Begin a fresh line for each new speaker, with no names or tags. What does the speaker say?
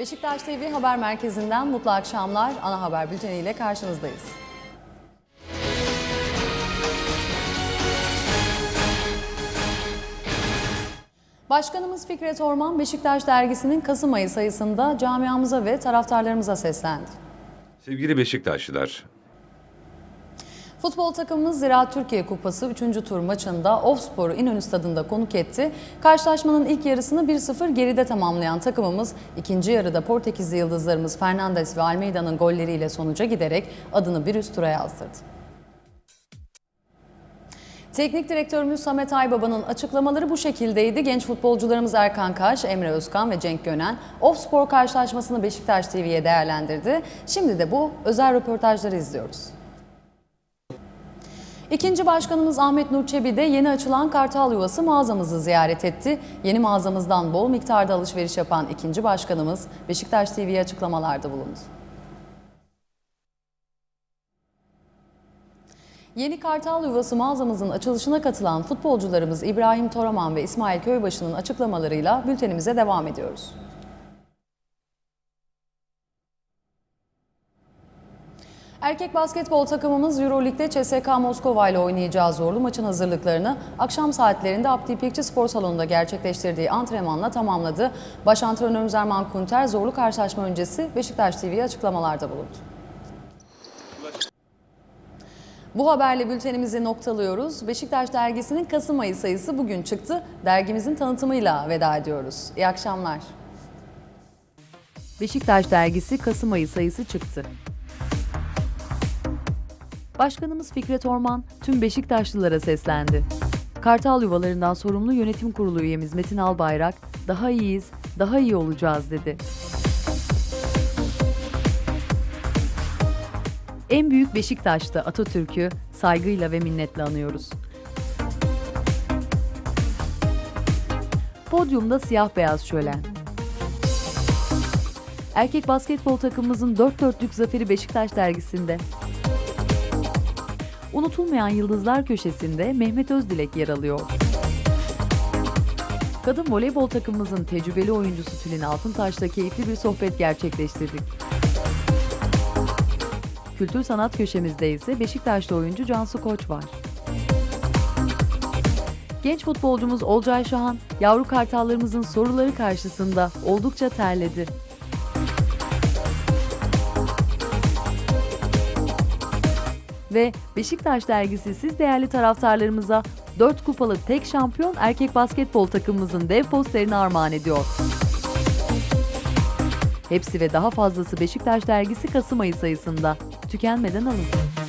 Beşiktaş TV Haber Merkezi'nden mutlu akşamlar. Ana haber bülteniyle karşınızdayız. Başkanımız Fikret Orman Beşiktaş dergisinin Kasım ayı sayısında camiamıza ve taraftarlarımıza seslendi.
Sevgili Beşiktaşlılar,
Futbol takımımız Ziraat Türkiye Kupası 3. tur maçında Ofspor'u İnönü Stadı'nda konuk etti. Karşılaşmanın ilk yarısını 1-0 geride tamamlayan takımımız ikinci yarıda Portekizli yıldızlarımız Fernandes ve Almeida'nın golleriyle sonuca giderek adını bir üst tura yazdırdı. Teknik direktörümüz Samet Aybaba'nın açıklamaları bu şekildeydi. Genç futbolcularımız Erkan Kaş, Emre Özkan ve Cenk Gönen Ofspor karşılaşmasını Beşiktaş TV'ye değerlendirdi. Şimdi de bu özel röportajları izliyoruz. İkinci başkanımız Ahmet Nur Çebi de yeni açılan Kartal Yuvası mağazamızı ziyaret etti. Yeni mağazamızdan bol miktarda alışveriş yapan ikinci başkanımız Beşiktaş TV'ye açıklamalarda bulundu. Yeni Kartal Yuvası mağazamızın açılışına katılan futbolcularımız İbrahim Toraman ve İsmail Köybaşı'nın açıklamalarıyla bültenimize devam ediyoruz. Erkek basketbol takımımız Euroleague'de CSK Moskova ile oynayacağı zorlu maçın hazırlıklarını akşam saatlerinde Abdi İpekçi Spor Salonu'nda gerçekleştirdiği antrenmanla tamamladı. Baş antrenörümüz Erman Kunter zorlu karşılaşma öncesi Beşiktaş TV'ye açıklamalarda bulundu. Bu haberle bültenimizi noktalıyoruz. Beşiktaş dergisinin Kasım ayı sayısı bugün çıktı. Dergimizin tanıtımıyla veda ediyoruz. İyi akşamlar.
Beşiktaş dergisi Kasım ayı sayısı çıktı. Başkanımız Fikret Orman tüm Beşiktaşlılara seslendi. Kartal yuvalarından sorumlu yönetim kurulu üyemiz Metin Albayrak, daha iyiyiz, daha iyi olacağız dedi. En büyük Beşiktaş'ta Atatürk'ü saygıyla ve minnetle anıyoruz. Podyumda siyah beyaz şölen. Erkek basketbol takımımızın dört dörtlük zaferi Beşiktaş dergisinde. Unutulmayan Yıldızlar köşesinde Mehmet Özdilek yer alıyor. Kadın voleybol takımımızın tecrübeli oyuncusu Tülin Altıntaş'la keyifli bir sohbet gerçekleştirdik. Kültür sanat köşemizde ise Beşiktaşlı oyuncu Cansu Koç var. Genç futbolcumuz Olcay Şahan, yavru kartallarımızın soruları karşısında oldukça terledi. Ve Beşiktaş dergisi siz değerli taraftarlarımıza 4 kupalı tek şampiyon erkek basketbol takımımızın dev posterini armağan ediyor. Hepsi ve daha fazlası Beşiktaş dergisi Kasım ayı sayısında. Tükenmeden alın.